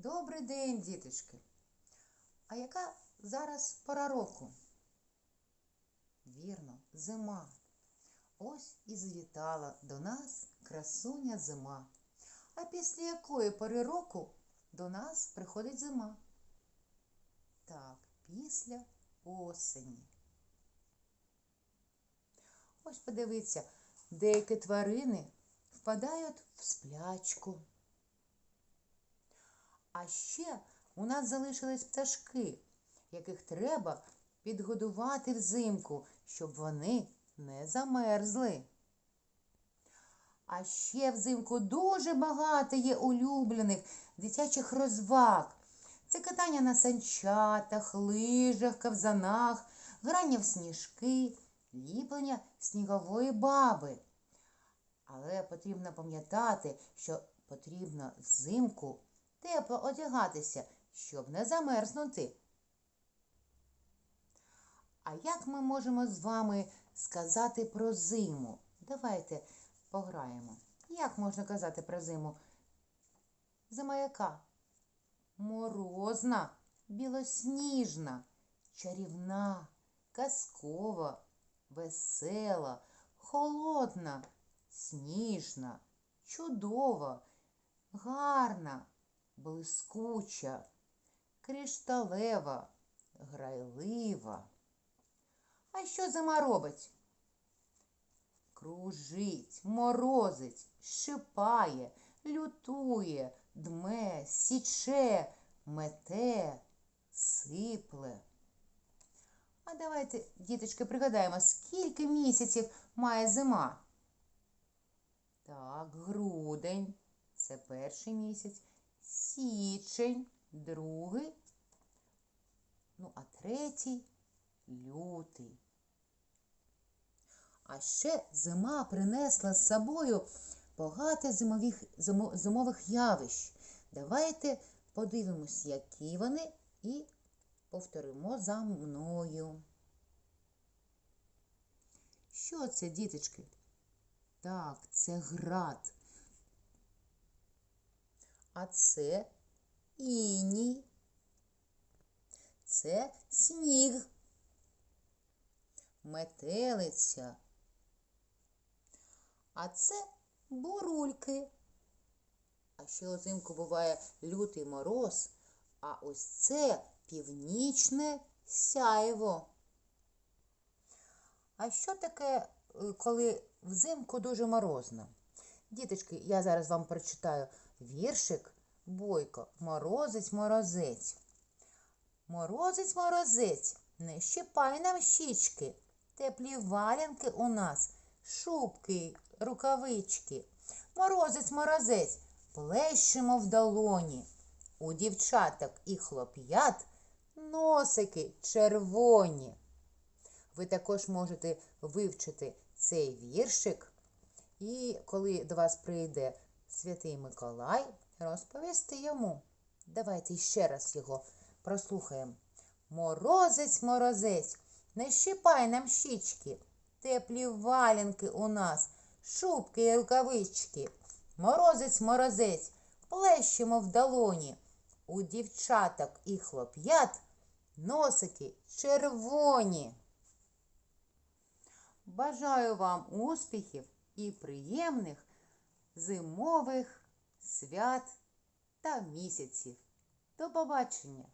Добрий день, діточки. А яка зараз пора року? Вірно, зима. Ось і завітала до нас красуня зима. А після якої пори року до нас приходить зима? Так, після осені. Ось подивіться, деякі тварини впадають в сплячку. А ще у нас залишились пташки, яких треба підгодувати взимку, щоб вони не замерзли. А ще взимку дуже багато є улюблених дитячих розваг. Це катання на санчатах, лижах, ковзанах, грання в сніжки, ліплення снігової баби. Але потрібно пам'ятати, що потрібно взимку тепло одягатися, щоб не замерзнути. А як ми можемо з вами сказати про зиму? Давайте пограємо. Як можна казати про зиму? Зима яка? Морозна, білосніжна, чарівна, казкова, весела, холодна, сніжна, чудова, гарна, блискуча, кришталева, грайлива. А що зима робить? Кружить, морозить, шипає, лютує, дме, січе, мете, сипле. А давайте, діточки, пригадаємо, скільки місяців має зима? Так, грудень це перший місяць, січень, другий, ну, а третій лютий. А ще зима принесла з собою багато зимових, зимових явищ. Давайте подивимось, які вони, і повторимо за мною. Що це, діточки? Так, це град. А це іній. Це сніг. Метелиця. А це бурульки. А ще озимку буває лютий мороз, а ось це північне сяйво. А що таке, е, коли взимку дуже морозно? Діточки, я зараз вам прочитаю віршик Бойко, морозець, морозець. Морозець, морозець, не щипай нам щічки, теплі валянки у нас, шубки, рукавички. Морозець, морозець, плещемо в долоні. У дівчаток і хлоп'ят носики червоні. Ви також можете вивчити цей віршик, і коли до вас прийде святий Миколай, розповісти йому. Давайте ще раз його прослухаємо. Морозець, морозець, не щипай нам щічки, теплі валянки у нас, шубки і рукавички. Морозець, морозець, плещемо в долоні. У дівчаток і хлоп'ят носики червоні. Бажаю вам успіхів і приємних зимових свят та місяців. До побачення!